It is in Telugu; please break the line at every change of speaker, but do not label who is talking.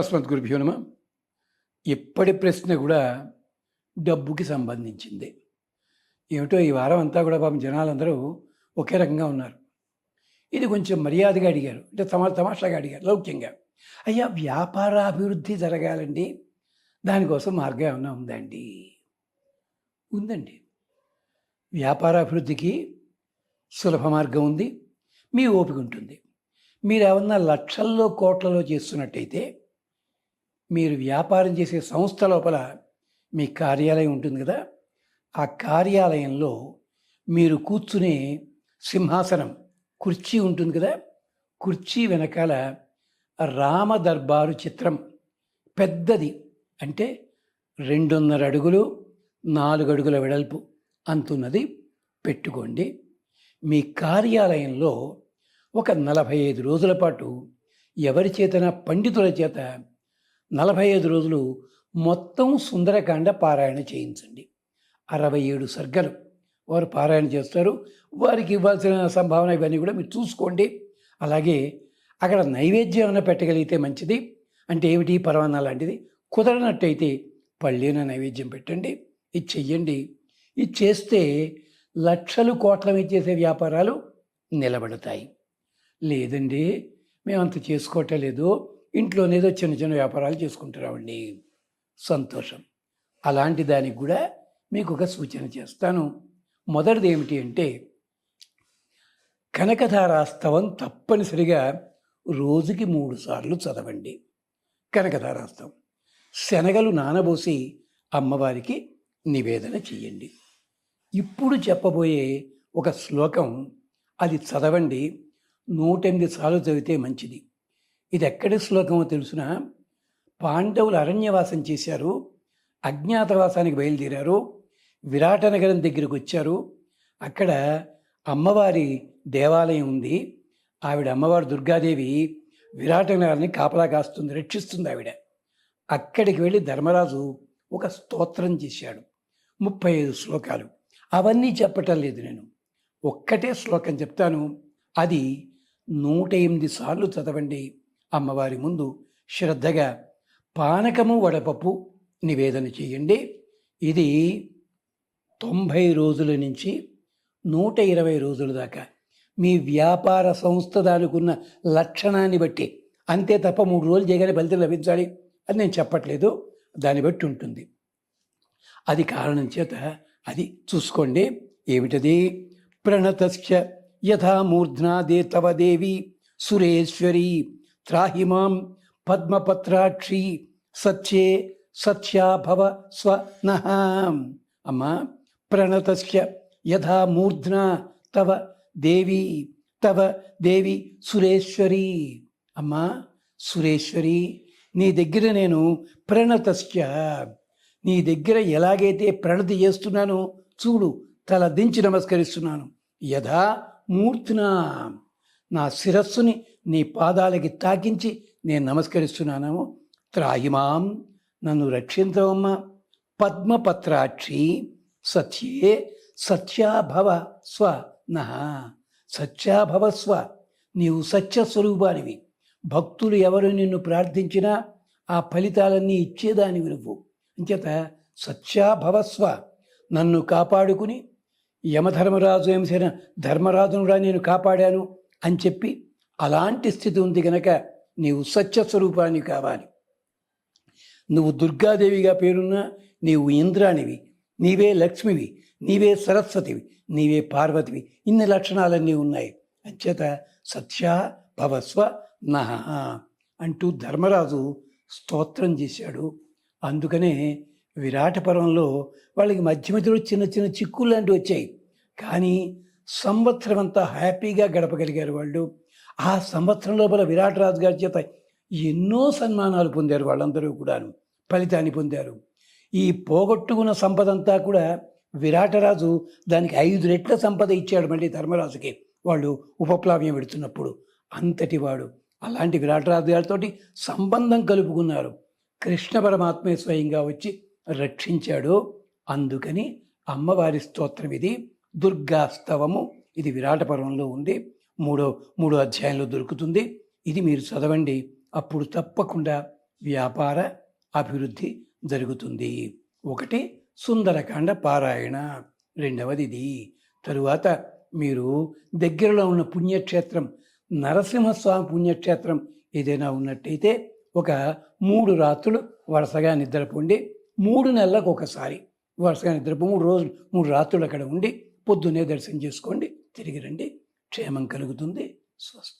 అస్మత్ గురుభ్యో నమ. ఇప్పటి ప్రశ్న కూడా డబ్బుకి సంబంధించింది. ఏమిటో ఈ వారం అంతా కూడా పాపం జనాలందరూ ఒకే రకంగా ఉన్నారు. ఇది కొంచెం మర్యాదగా అడిగారు. అంటే తమ తమాషాగా అడిగారు లౌక్యంగా. అయ్యా వ్యాపారాభివృద్ధి జరగాలండి. దానికోసం మార్గం ఏమైనా ఉందండి. ఉందండి వ్యాపారాభివృద్ధికి సులభ మార్గం ఉంది. మీ ఓపిక ఉంటుంది. మీరు ఏమన్నా లక్షల్లో కోట్లలో చేస్తున్నట్టయితే మీరు వ్యాపారం చేసే సంస్థ లోపల మీ కార్యాలయం ఉంటుంది కదా ఆ కార్యాలయంలో మీరు కూర్చునే సింహాసనం కుర్చీ ఉంటుంది కదా కుర్చీ వెనకాల రామ దర్బారు చిత్రం పెద్దది అంటే రెండున్నర అడుగులు నాలుగు అడుగుల వెడల్పు అంతున్నది పెట్టుకోండి. మీ కార్యాలయంలో ఒక నలభై ఐదు రోజుల పాటు ఎవరి చేతన పండితుల చేత నలభై ఐదు రోజులు మొత్తం సుందరకాండ పారాయణ చేయించండి. అరవై ఏడు సర్గలు వారు పారాయణ చేస్తారు. వారికి ఇవ్వాల్సిన సంభావన ఇవన్నీ కూడా మీరు చూసుకోండి. అలాగే అక్కడ నైవేద్యం ఏమైనా పెట్టగలిగితే మంచిది. అంటే ఏమిటి? పరమాన్న లాంటిది. కుదరనట్టయితే పళ్ళైన నైవేద్యం పెట్టండి. ఇది చెయ్యండి. ఇది చేస్తే లక్షలు కోట్ల మీద చేసే వ్యాపారాలు నిలబడతాయి. లేదండి మేమంత చేసుకోవటం లేదు ఇంట్లోనేదో చిన్న చిన్న వ్యాపారాలు చేసుకుంటున్నామండి సంతోషం. అలాంటి దానికి కూడా మీకు ఒక సూచన చేస్తాను. మొదటిది ఏమిటి అంటే కనకధారాస్తవం తప్పనిసరిగా రోజుకి మూడు సార్లు చదవండి. కనకధారాస్తవం. శనగలు నానబోసి అమ్మవారికి నివేదన చేయండి ఇప్పుడు చెప్పబోయే ఒక శ్లోకం అది చదవండి. నూటెనిమిది సార్లు చదివితే మంచిది. ఇది ఎక్కడి శ్లోకమో తెలుసిన? పాండవులు అరణ్యవాసం చేశారు అజ్ఞాతవాసానికి బయలుదేరారు విరాట నగరం దగ్గరికి వచ్చారు. అక్కడ అమ్మవారి దేవాలయం ఉంది. ఆవిడ అమ్మవారు దుర్గాదేవి విరాట నగరాన్ని కాపలా కాస్తుంది రక్షిస్తుంది ఆవిడ. అక్కడికి వెళ్ళి ధర్మరాజు ఒక స్తోత్రం చేశాడు. ముప్పై ఐదు శ్లోకాలు. అవన్నీ చెప్పటం లేదు నేను. ఒక్కటే శ్లోకం చెప్తాను. అది నూట ఎనిమిది సార్లు చదవండి. అమ్మవారి ముందు శ్రద్ధగా పానకము వడపప్పు నివేదన చేయండి. ఇది తొంభై రోజుల నుంచి నూట ఇరవై రోజుల దాకా మీ వ్యాపార సంస్థ దానికున్న లక్షణాన్ని బట్టి అంతే తప్ప మూడు రోజులు చేయగానే ఫలితం లభించాలి అని నేను చెప్పట్లేదు. దాన్ని బట్టి ఉంటుంది. అది కారణం చేత అది చూసుకోండి. ఏమిటది? ప్రణతశ్చ యథామూర్ధ్నాదే తవ దేవి సురేశ్వరి త్రాహిమాం పద్మపత్రాక్షి సత్యే సత్యాభవ స్వనః అమ్మా ప్రణతస్య యథా మూర్ధ్నా తవ దేవి తవ దేవి సురేశ్వరి అమ్మా సురేశ్వరి నీ దగ్గర నేను ప్రణతస్య। నీ దగ్గర ఎలాగైతే ప్రణతి చేస్తున్నానో చూడు తల దించి నమస్కరిస్తున్నాను। యథా మూర్తినా నా శిరస్సుని నీ పాదాలకి తాకించి నేను నమస్కరిస్తున్నాను త్రాహిమాం నన్ను రక్షించవమ్మా. పద్మపత్రాక్షి సత్యే సత్యాభవ స్వ నహ. సత్యాభవ స్వ నీవు సత్యస్వరూపానివి భక్తులు ఎవరు నిన్ను ప్రార్థించినా ఆ ఫలితాలన్నీ ఇచ్చేదానివి నువ్వు. అంచేత సత్యాభవస్వ నన్ను కాపాడుకుని యమధర్మరాజు ఎంసిన ధర్మరాజునుడా నేను కాపాడాను. అని చెప్పి అలాంటి స్థితి ఉంది కనుక నీవు సత్యస్వరూపాన్ని కావాలి. నువ్వు దుర్గాదేవిగా పేరున్నా నీవు ఇంద్రానివి నీవే లక్ష్మివి నీవే సరస్వతివి నీవే పార్వతివి. ఇన్ని లక్షణాలన్నీ ఉన్నాయి. అంచేత సత్యా భవస్వ నహ అంటూ ధర్మరాజు స్తోత్రం చేశాడు. అందుకనే విరాటపరంలో వాళ్ళకి మధ్య మధ్యలో చిన్న చిన్న చిక్కులు లాంటివి వచ్చాయి. కానీ సంవత్సరం అంతా హ్యాపీగా గడపగలిగారు వాళ్ళు. ఆ సంవత్సరం లోపల విరాట్ రాజు గారి చేత ఎన్నో సన్మానాలు పొందారు వాళ్ళందరూ కూడాను. ఫలితాన్ని పొందారు. ఈ పోగొట్టుకున్న సంపద అంతా కూడా విరాటరాజు దానికి ఐదు రెట్ల సంపద ఇచ్చాడు మళ్ళీ ధర్మరాజుకి. వాళ్ళు ఉపప్లావ్యం పెడుతున్నప్పుడు అంతటి వాడు. అలాంటి విరాటరాజు గారితో సంబంధం కలుపుకున్నారు. కృష్ణ పరమాత్మే స్వయంగా వచ్చి రక్షించాడు. అందుకని అమ్మవారి స్తోత్రం ఇది. దుర్గాస్తవము. ఇది విరాట పర్వంలో ఉంది. మూడో మూడో అధ్యాయంలో దొరుకుతుంది. ఇది మీరు చదవండి. అప్పుడు తప్పకుండా వ్యాపార అభివృద్ధి జరుగుతుంది. ఒకటి సుందరకాండ పారాయణ. రెండవది ఇది తరువాత మీరు దగ్గరలో ఉన్న పుణ్యక్షేత్రం నరసింహస్వామి పుణ్యక్షేత్రం ఏదైనా ఉన్నట్టయితే ఒక మూడు రాత్రులు వరుసగా నిద్రపోండి. మూడు నెలలకు ఒకసారి వరుసగా నిద్రపో మూడు రోజులు మూడు రాత్రులు అక్కడ ఉండి పొద్దున్నే దర్శనం చేసుకోండి. తిరిగి రండి. క్షేమం కలుగుతుంది. స్వస్తి.